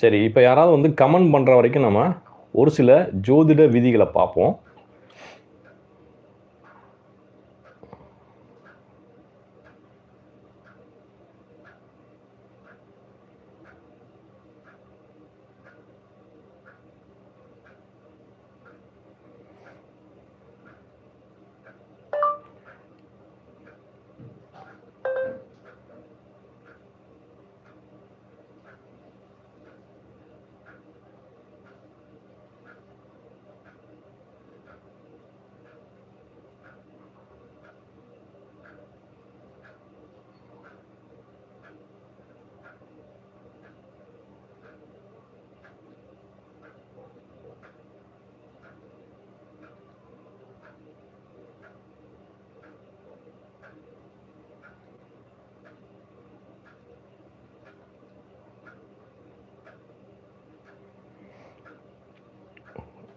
சரி இப்போ யாராவது வந்து கமெண்ட் பண்ணுற வரைக்கும் நம்ம ஒரு சில ஜோதிட விதிகளை பார்ப்போம்.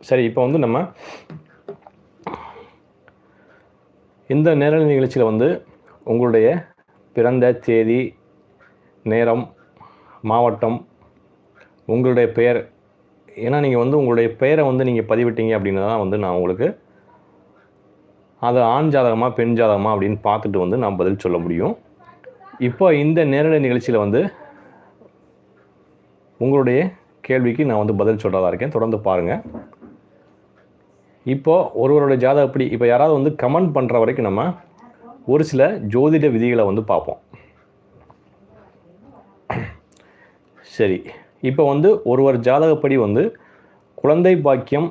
சரி இப்போ வந்து நம்ம இந்த நேரலை நிகழ்ச்சியில் வந்து உங்களுடைய பிறந்த தேதி நேரம் மாவட்டம் உங்களுடைய பெயர் ஏன்னா நீங்கள் வந்து உங்களுடைய பெயரை வந்து நீங்கள் பதிவிட்டீங்க அப்படின்னு தான் வந்து நான் உங்களுக்கு அது ஆண் ஜாதகமாக பெண் ஜாதகமாக அப்படின்னு பார்த்துட்டு வந்து நான் பதில் சொல்ல முடியும். இப்போ இந்த நேரலை நிகழ்ச்சியில் வந்து உங்களுடைய கேள்விக்கு நான் வந்து பதில் சொல்கிறதா இருக்கேன். தொடர்ந்து பாருங்கள் இப்போது ஒருவருடைய ஜாதகப்படி இப்போ யாராவது வந்து கமெண்ட் பண்ணுற வரைக்கும் நம்ம ஒரு சில ஜோதிட விதிகளை வந்து பார்ப்போம். சரி. இப்போ வந்து ஒருவர் ஜாதகப்படி வந்து குழந்தை பாக்கியம்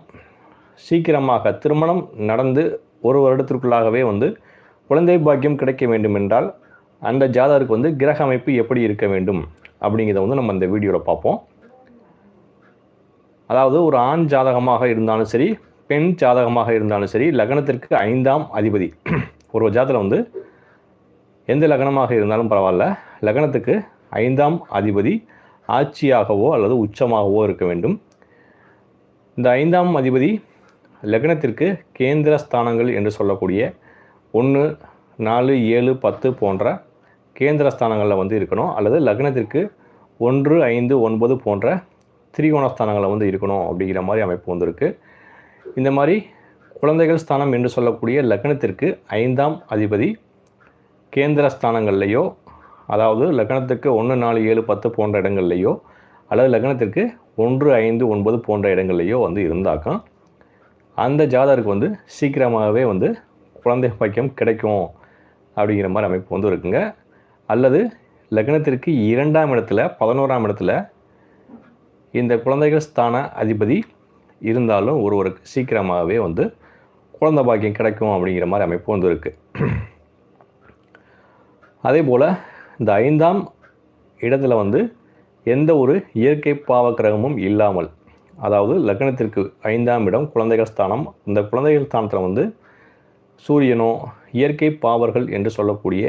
சீக்கிரமாக திருமணம் நடந்து ஒரு வருடத்திற்குள்ளாகவே வந்து குழந்தை பாக்கியம் கிடைக்க வேண்டும் என்றால் அந்த ஜாதகருக்கு வந்து கிரக அமைப்பு எப்படி இருக்க வேண்டும் அப்படிங்கிறத வந்து நம்ம இந்த வீடியோவில் பார்ப்போம். அதாவது ஒரு ஆண் ஜாதகமாக இருந்தாலும் சரி பெண் ஜாதகமாக இருந்தாலும் சரி லக்னத்திற்கு ஐந்தாம் அதிபதி. ஒரு ஜாதகம் வந்து எந்த லக்னமாக இருந்தாலும் பரவாயில்ல லக்னத்துக்கு ஐந்தாம் அதிபதி ஆட்சியாகவோ அல்லது உச்சமாகவோ இருக்க வேண்டும். இந்த ஐந்தாம் அதிபதி லக்னத்திற்கு கேந்திர ஸ்தானங்கள் என்று சொல்லக்கூடிய ஒன்று நாலு ஏழு பத்து போன்ற கேந்திர ஸ்தானங்களில் வந்து இருக்கணும். அல்லது லக்னத்திற்கு ஒன்று ஐந்து ஒன்பது போன்ற திரிகோண ஸ்தானங்களில் வந்து இருக்கணும் அப்படிங்கிற மாதிரி அமைப்பு வந்திருக்கு இந்த மாதிரி குழந்தைகள் ஸ்தானம் என்று சொல்லக்கூடிய லக்னத்திற்கு ஐந்தாம் அதிபதி கேந்திர ஸ்தானங்கள்லையோ அதாவது லக்னத்துக்கு ஒன்று நாலு ஏழு பத்து போன்ற இடங்கள்லையோ அல்லது லக்னத்திற்கு ஒன்று ஐந்து ஒன்பது போன்ற இடங்கள்லையோ வந்து இருந்தாக்கா அந்த ஜாதகருக்கு வந்து சீக்கிரமாகவே வந்து குழந்தை பாக்கியம் கிடைக்கும் அப்படிங்கிற மாதிரி அமைப்பு வந்து இருக்குங்க. அல்லது லக்னத்திற்கு இரண்டாம் இடத்துல பதினோராம் இடத்துல இந்த குழந்தைகள் ஸ்தான அதிபதி இருந்தாலும் ஒருவருக்கு சீக்கிரமாகவே வந்து குழந்தை பாக்கியம் கிடைக்கும் அப்படிங்கிற மாதிரி அமைப்பு வந்து இருக்குது அதே போல் இந்த ஐந்தாம் இடத்துல வந்து எந்த ஒரு இயற்கை பாவ கிரகமும் இல்லாமல் அதாவது லக்னத்திற்கு ஐந்தாம் இடம் குழந்தைகள் ஸ்தானம் இந்த குழந்தைகள் ஸ்தானத்தில் வந்து சூரியனோ இயற்கை பாவர்கள் என்று சொல்லக்கூடிய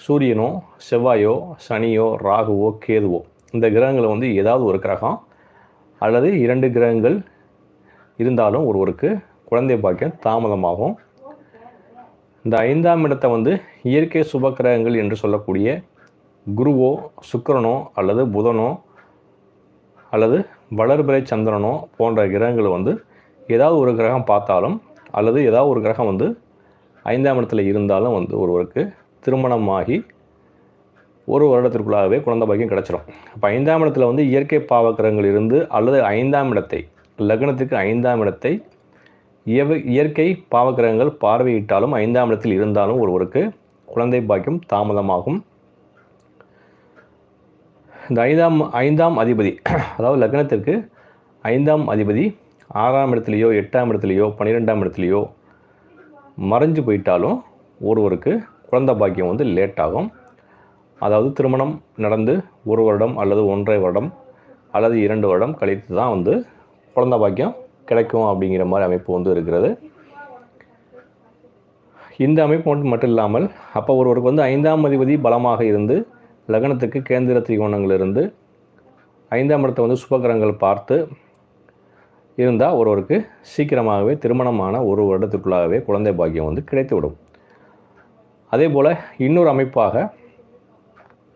சூரியனோ செவ்வாயோ சனியோ ராகுவோ கேதுவோ இந்த கிரகங்களை வந்து ஏதாவது ஒரு கிரகம் அல்லது இரண்டு கிரகங்கள் இருந்தாலும் ஒருவருக்கு குழந்தை பாக்கியம் தாமதமாகும். இந்த ஐந்தாம் இடத்தை வந்து இயற்கை சுபக்கிரகங்கள் என்று சொல்லக்கூடிய குருவோ சுக்கிரனோ அல்லது புதனோ அல்லது வளர்பிறை சந்திரனோ போன்ற கிரகங்கள் வந்து ஏதாவது ஒரு கிரகம் பார்த்தாலும் அல்லது ஏதாவது ஒரு கிரகம் வந்து ஐந்தாம் இடத்துல இருந்தாலும் வந்து ஒருவருக்கு திருமணமாகி ஒரு வருடத்திற்குள்ளாகவே குழந்தை பாக்கியம் கிடச்சிடும் அப்போ ஐந்தாம் இடத்துல வந்து இயற்கை பாவக்கிரகங்கள் இருந்து அல்லது ஐந்தாம் இடத்தை லக்னத்துக்கு ஐந்தாம் இடத்தை இயற்கை பாவக்கிரகங்கள் பார்வையிட்டாலும் ஐந்தாம் இடத்தில் இருந்தாலும் ஒருவருக்கு குழந்தை பாக்கியம் தாமதமாகும். இந்த ஐந்தாம் ஐந்தாம் அதிபதி அதாவது லக்னத்திற்கு ஐந்தாம் அதிபதி ஆறாம் இடத்துலையோ எட்டாம் இடத்துலையோ பன்னிரெண்டாம் இடத்துலையோ மறைஞ்சு போயிட்டாலும் ஒருவருக்கு குழந்தை பாக்கியம் வந்து லேட் ஆகும். அதாவது திருமணம் நடந்து ஒரு வருடம் அல்லது ஒன்றரை வருடம் அல்லது இரண்டு வருடம் கழித்து தான் வந்து குழந்தை பாக்கியம் கிடைக்கும் அப்படிங்கிற மாதிரி அமைப்பு வந்து இருக்கிறது. இந்த அமைப்பு மட்டும் மட்டும் இல்லாமல் அப்போ ஒருவருக்கு வந்து ஐந்தாம் அதிபதி பலமாக இருந்து லக்னத்துக்கு கேந்திர திரிகோணங்கள் இருந்து ஐந்தாம் இடத்தை வந்து சுபகரங்கள் பார்த்து இருந்தால் ஒருவருக்கு சீக்கிரமாகவே திருமணமான ஒரு வருடத்துக்குள்ளாகவே குழந்தை பாக்கியம் வந்து கிடைத்துவிடும். அதே போல் இன்னொரு அமைப்பாக